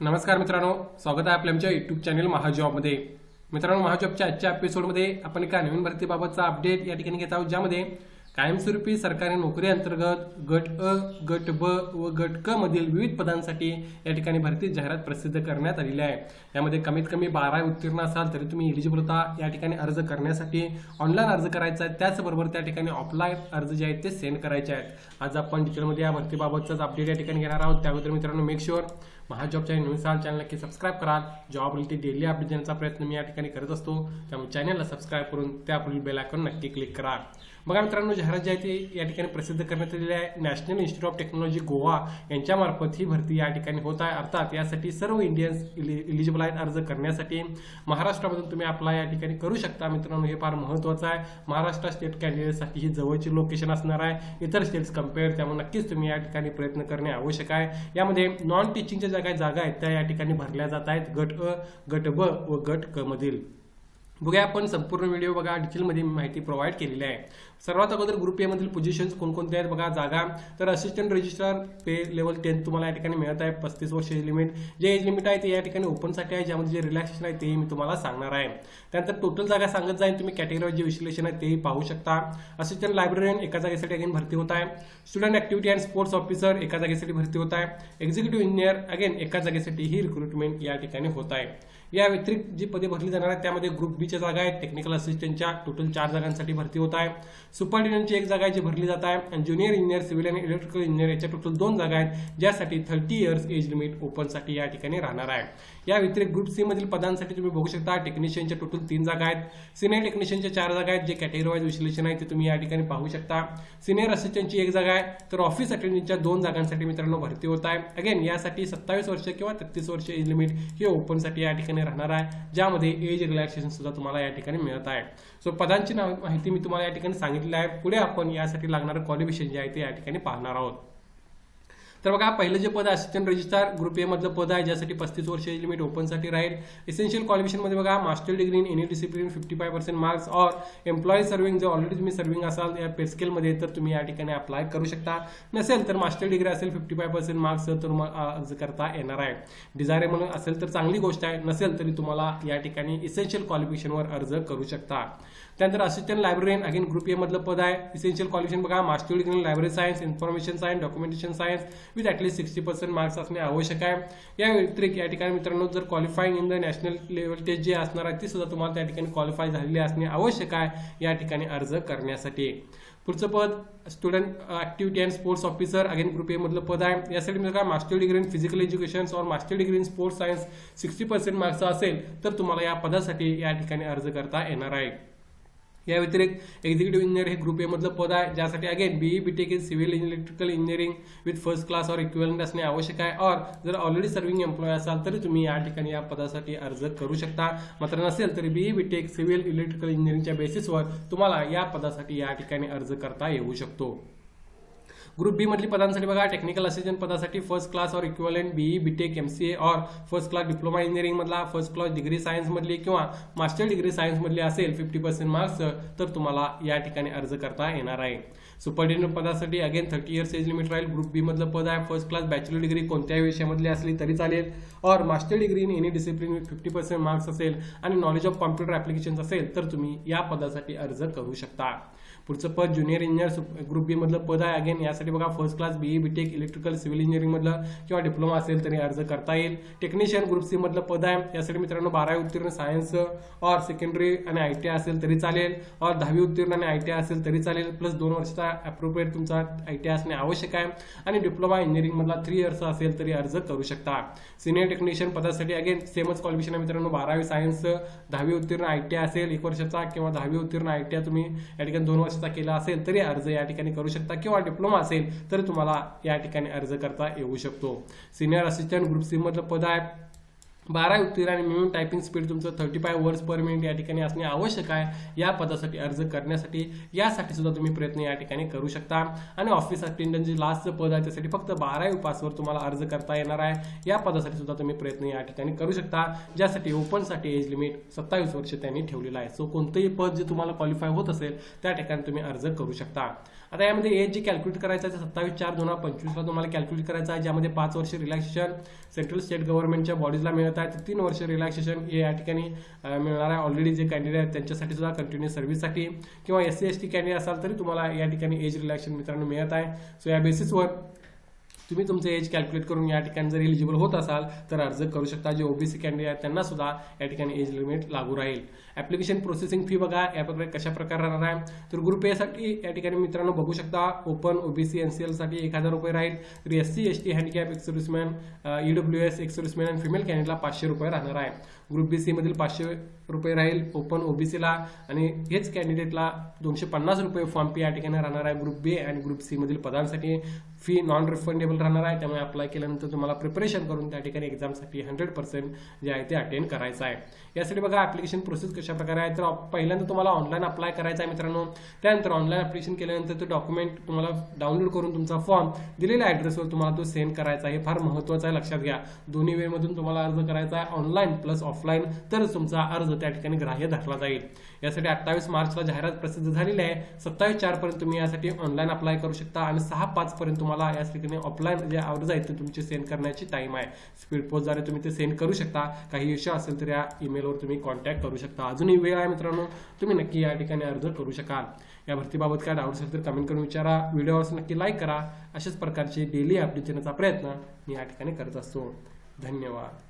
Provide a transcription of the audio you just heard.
नमस्कार मित्रांनो स्वागत आहे आपल्या आमच्या युट्यूब चॅनल महाजॉबमध्ये. मित्रांनो महाजॉबच्या आजच्या एपिसोडमध्ये आपण एका नवीन भरतीबाबतचा अपडेट या ठिकाणी घेत आहोत ज्यामध्ये कायमस्वरूपी सरकारी नोकरी अंतर्गत गट अ गट ब व गट क मधील विविध पदांसाठी या ठिकाणी भरती जाहिरात प्रसिद्ध करण्यात आलेली आहे. यामध्ये कमीत कमी बारा उत्तीर्ण असाल तरी तुम्ही एलिजिबल होता या ठिकाणी अर्ज करण्यासाठी. ऑनलाईन अर्ज करायचा आहे त्याचबरोबर त्या ठिकाणी ऑफलाईन अर्ज जे आहेत ते सेंड करायचे आहेत. आज आपण डिटेलमध्ये या भरतीबाबतचाच अपडेट या ठिकाणी घेणार आहोत. त्याबद्दल मित्रांनो मेक शुअर महाजॉबच्या नवीन साल चॅनल नक्की सबस्क्राईब कराल. जॉब रिलेटेड डेली अपडेट देण्याचा प्रयत्न मी या ठिकाणी करत असतो त्यामुळे चॅनलला सबस्क्राईब करून त्यापुढील बेल आयकॉन नक्की क्लिक करा. बघा मित्रांनो जाहिरात जी आहे ती या ठिकाणी प्रसिद्ध करण्यात आलेली आहे. National institute of technology Goa यांच्यामार्फत ही भरती या ठिकाणी होत आहे. अर्थात यासाठी सर्व इंडियन्स इलिजिबल आहेत अर्ज करण्यासाठी. महाराष्ट्रामधून तुम्ही अप्लाय या ठिकाणी करू शकता. मित्रांनो हे फार महत्त्वाचं आहे. महाराष्ट्र स्टेट कॅन्डिडेटसाठी ही जवळची लोकेशन असणार आहे. इतर स्टेट्स कंपेअर त्यामुळे नक्कीच तुम्ही या ठिकाणी प्रयत्न करणे आवश्यक आहे. यामध्ये नॉन टीचिंगच्या ज्या काही जागा आहेत त्या या ठिकाणी भरल्या जात आहेत गट अ गट ब व गट क मधील. बघा आपण संपूर्ण व्हिडिओ बघा डिटेलमध्ये माहिती प्रोव्हाइड केलेली आहे. सर्वात अगोदर ग्रुप ए मधील पोझिशन्स कोणकोणते आहेत बघा जागा. तर assistant registrar pay level ten तुम्हाला या ठिकाणी मिळत आहे पस्तीस वर्ष एज लिमिट जे एज लिमिट आहे ते या ठिकाणी ओपनसाठी आहे ज्यामध्ये जे रिलॅक्सेशन आहे तेही मी तुम्हाला सांगणार आहे. त्यानंतर टोटल जागा सांगत जाईल तुम्ही कॅटेगरीवर जे विश्लेषण आहे तेही पाहू शकता. असिस्टंट लायब्ररीयन एका जागेसाठी अगेन भरती होत आहे. Student activity and sports officer एका जागेसाठी भरती होत आहे. एक्झिक्युटिव्ह इंजिनियर अगेन एका जागेसाठी ही रिक्रुटमेंट या ठिकाणी होत आहे. या व्यतिरिक्त जी पदे भरली जाणार आहेत त्यामध्ये ग्रुप बीच्या जागा आहेत टेक्निकल असिस्टंटच्या टोटल चार जागांसाठी भरती होत आहे. सुपरडिनरची एक जागा आहे जी भरली जात आहे आणि ज्युनियर इंजिनियर सिव्हिल आणि इलेक्ट्रिकल इंजिनियर याच्या टोटल दोन जागा आहेत ज्यासाठी थर्टी इयर्स एज लिमिट ओपनसाठी या ठिकाणी राहणार आहे. या व्यतिरिक्त ग्रुप सी मधील पदांसाठी तुम्ही बघू शकता टेक्निशियनच्या टोटल तीन जागा आहेत. सिनियर टेक्निशियनच्या चार जागा आहेत जे कॅटेगरी वाईज विश्लेषण आहे ते तुम्ही या ठिकाणी पाहू शकता. सिनियर असिस्टंटची एक जागा आहे तर ऑफिस अटेंडंटच्या दोन जागांसाठी मित्रांनो भरती होत आहे. अगेन यासाठी सत्तावीस वर्ष किंवा तेहतीस वर्ष एज लिमिट हे ओपनसाठी या ठिकाणी राहणार आहे ज्यामध्ये एज रिलॅक्सेशन सुद्धा तुम्हाला या ठिकाणी मिळत आहे. सो पदांची नाव माहिती मी तुम्हाला या ठिकाणी सांगितली आहे पुढे आपण यासाठी लागणारं क्वालिफिकेशन जे आहे ते या ठिकाणी पाहणार आहोत. तर बघा पहिलं जे पद आहे असिस्टंट रजिस्ट्रार ग्रुप ए मधलं पद आहे ज्यासाठी पस्तीस वर्ष लिमिट ओपनसाठी राहील. एसेन्शियल क्वालिफिकेशनमध्ये बघा master degree in any discipline fifty five percent marks और एम्प्लॉई सर्व्हिंग जर ऑलरेडी तुम्ही सर्व्हिंग असाल या पेस्केलमध्ये तर तुम्ही या ठिकाणी अप्लाय करू शकता. नसेल तर मास्टर डिग्री असेल फिफ्टी फाय पर्सेंट मार्क्स तर तुम्हाला अर्ज करता येणार आहे. डिझायर म्हणून असेल तर चांगली गोष्ट आहे नसेल तरी तुम्हाला या ठिकाणी इसेन्शियल क्वालिफिकेशनवर अर्ज करू शकता. त्यानंतर assistant librarian again group A मधलं पद आहे. इसेन्शियल क्वालिफिकेशन बघा. Master degree library science information science documentation science with at least sixty percent marks असणे आवश्यक आहे. या व्यतिरिक्त या ठिकाणी मित्रांनो जर qualifying in the national level test जे असणार आहे ती सुद्धा तुम्हाला त्या ठिकाणी क्वालिफाय झालेली असणे आवश्यक आहे. या ठिकाणी अर्ज करण्यासाठी. पुढचं पद student activity and sports officer again group A मधलं पद आहे. यासाठी म्हणजे काय master degree in physical education और master degree in sports science sixty percent marks असेल तर तुम्हाला या पदासाठी या ठिकाणी अर्ज करता येणार आहे. या व्यतिरिक्त एक्झिक्युटिव्ह इंजिनियर हे ग्रुप एमधलं पद आहे ज्यासाठी again BE BTech in civil electrical engineering with first class और इक्विवलंट असणे आवश्यक आहे. और जर ऑलरेडी सर्व्हिंग एम्प्लॉय असाल तरी तुम्ही या ठिकाणी या पदासाठी अर्ज करू शकता. मात्र नसेल तरी बीई बीटेक सिव्हिल इलेक्ट्रिकल इंजिनिअरिंगच्या बेसिसवर तुम्हाला या पदासाठी या ठिकाणी अर्ज करता येऊ शकतो. ग्रुप बी मधली पदांसाठी बघा टेक्निकल असिस्टंट पदासाठी फर्स्ट क्लास और equivalent BE B Tech MCA और फर्स्ट क्लास डिप्लोमा इंजिनिअरिंग मधला फर्स्ट क्लास डिग्री सायन्स मधली किंवा मास्टर डिग्री सायन्स मधली असेल फिफ्टी पर्सेंट मार्क्स तर तुम्हाला या ठिकाणी अर्ज करता येणार आहे. सुपरटेंडंट पदासाठी again thirty years age limit राहील. ग्रुप बी मधलं पद आहे. फर्स्ट क्लास बॅचलर डिग्री कोणत्याही विषयामधली असली तरी चालेल. और master degree in any discipline with fifty percent marks असेल आणि नॉलेज ऑफ कॉम्प्युटर ऍप्लिकेशन असेल तर तुम्ही या पदासाठी अर्ज करू शकता. पुढचं पद ज्युनियर इंजिनियर ग्रुप बी मधलं पद आहे. अगेन यासाठी बघा first class BE BTech electrical civil engineering मधलं किंवा डिप्लोमा असेल तरी अर्ज करता येईल. टेक्निशियन ग्रुप सी मधलं पद आहे. यासाठी मित्रांनो बारावी उत्तीर्ण सायन्स और सेकंडरी आणि आय टी आय असेल तरी चालेल. और दहावी उत्तीर्ण आणि आय टी आय असेल तरी चालेल. प्लस दोन वर्षाचा अप्रोप्रिएट तुमचा आय टी आय असणे आवश्यक आहे. आणि डिप्लोमा इंजिनिअरिंग मधला थ्री इयर्स असेल तरी अर्ज करू शकता. सिनियर टेक्निशियन पदासाठी अगेन सेमच क्वालिफिकेशन आहे मित्रांनो. बारावी सायन्स दहावी उत्तीर्ण आय टी आय असेल. एक वर्षाचा किंवा दहावी उत्तीर्ण आय टी आय तुम्ही या ठिकाणी दोन वर्षाचा केला असेल तरी अर्ज या ठिकाणी करू शकता. किंवा डिप्लोमा असेल तर तुम्हाला या ठिकाणी अर्ज करता येऊ शकतो. सिनियर असिस्टंट ग्रुप सी मधलं पद आहे. बारा उत्तीर्ण आणि मिनिमम टायपिंग स्पीड तुमचं thirty five words per minute या ठिकाणी असणे आवश्यक आहे. या पदासाठी अर्ज करण्यासाठी यासाठी सुद्धा तुम्ही प्रयत्न या ठिकाणी करू शकता. आणि ऑफिस अटेंडंट जे लास्टचं पद आहे त्यासाठी फक्त बारावी पासवर तुम्हाला अर्ज करता येणार आहे. या पदासाठी सुद्धा तुम्ही प्रयत्न या ठिकाणी करू शकता. ज्यासाठी ओपनसाठी एज लिमिट सत्तावीस वर्ष त्यांनी ठेवलेलं आहे. सो कोणतंही पद जे तुम्हाला क्वालिफाय होत असेल त्या ठिकाणी तुम्ही अर्ज करू शकता. आता यामध्ये एज जे कॅल्क्युलेट करायचं आहे सत्तावीस चार दोन हजार पंचवीसला तुम्हाला कॅल्क्युलेट करायचं आहे ज्यामध्ये पाच वर्ष रिलॅक्सेशन सेंट्रल स्टेट गव्हर्नमेंटच्या बॉडीजला मिळत करता तर तीन वर्ष रिलॅक्सेशन हे या ठिकाणी मिळणार आहे ऑलरेडी जे कॅन्डिडेट आहेत त्यांच्यासाठी सुद्धा कंटिन्यू सर्व्हिससाठी किंवा S C S T candidate असाल तरी तुम्हाला या ठिकाणी एज रिलॅक्सेशन मित्रांनो मिळत आहे. सो या बेसिसवर तुम्ही तुमचं एज कॅल्क्युलेट करून या ठिकाणी जर एलिजिबल होत असाल तर अर्ज करू शकता. जे ओबीसी कॅन्डिडेट आहेत त्यांना सुद्धा या ठिकाणी एज लिमिट लागू राहील. ऍप्लिकेशन प्रोसेसिंग फी बघा या प्रकारे कशा प्रकारे राहणार आहे. तर ग्रुप ए साठी या ठिकाणी मित्रांनो बघू शकता ओपन ओबीसी एनसीएलसाठी एक हजार रुपये राहील. तर S C S T handicap एक सर्व्हिसमॅन ईडब्ल्यू एस एक सर्व्हिसमॅन आणि फिमेल कॅन्डिडेटला पाचशे रुपये राहणार आहे. ग्रुप बी सी मधील पाचशे रुपये राहील ओपन ओबीसीला आणि हेच कॅन्डिडेटला दोनशे पन्नास रुपये फॉर्म फी या ठिकाणी राहणार आहे. ग्रुप बी आणि ग्रुप सी मधील पदांसाठी. फी नॉन रिफंडेबल राहणार आहे त्यामुळे अप्लाय केल्यानंतर तुम्हाला प्रिपरेशन करून त्या ठिकाणी एक्झामसाठी हंड्रेड पर्सेंट जे आहे ते अटेंड करायचं आहे. यासाठी बघा ऍप्लिकेशन प्रोसेस कशा प्रकारे आहे? तर पहिल्यांदा तुम्हाला ऑनलाईन अप्लाय करायचा आहे मित्रांनो. त्यानंतर ऑनलाईन ऍप्लिकेशन केल्यानंतर तो डॉक्युमेंट तुम्हाला डाउनलोड करून तुमचा फॉर्म दिलेल्या ऍड्रेसवर तुम्हाला तो सेंड करायचा आहे. हे फार महत्त्वाचं आहे लक्षात घ्या. दोन्ही वेळमधून तुम्हाला अर्ज करायचा आहे ऑनलाईन प्लस ऑफलाईन तरच तुमचा अर्ज त्या ठिकाणी ग्राह्य धरला जाईल. यासाठी अठ्ठावीस मार्चला जाहिरात प्रसिद्ध झालेली आहे. सत्तावीस चार पर्यंत तुम्ही यासाठी ऑनलाईन अप्लाय करू शकता आणि सहा पाच पर्यंत तुम्हाला याच ठिकाणी ऑफलाईन जे अर्ज आहेत ते तुमचे सेंड करण्याची टाईम आहे. स्पीड पोस्टद्वारे तुम्ही ते सेंड करू शकता. काही इश्यू असेल तर या ईमेलवर तुम्ही कॉन्टॅक्ट करू शकता. अजूनही वेळ आहे मित्रांनो तुम्ही नक्की या ठिकाणी अर्ज करू शकाल. या भरतीबाबत काय डाऊट असेल तर कमेंट करून विचारा. व्हिडिओवर नक्की लाईक करा. अशाच प्रकारचे डेली अपडेट देण्याचा प्रयत्न मी या ठिकाणी करत असतो. धन्यवाद.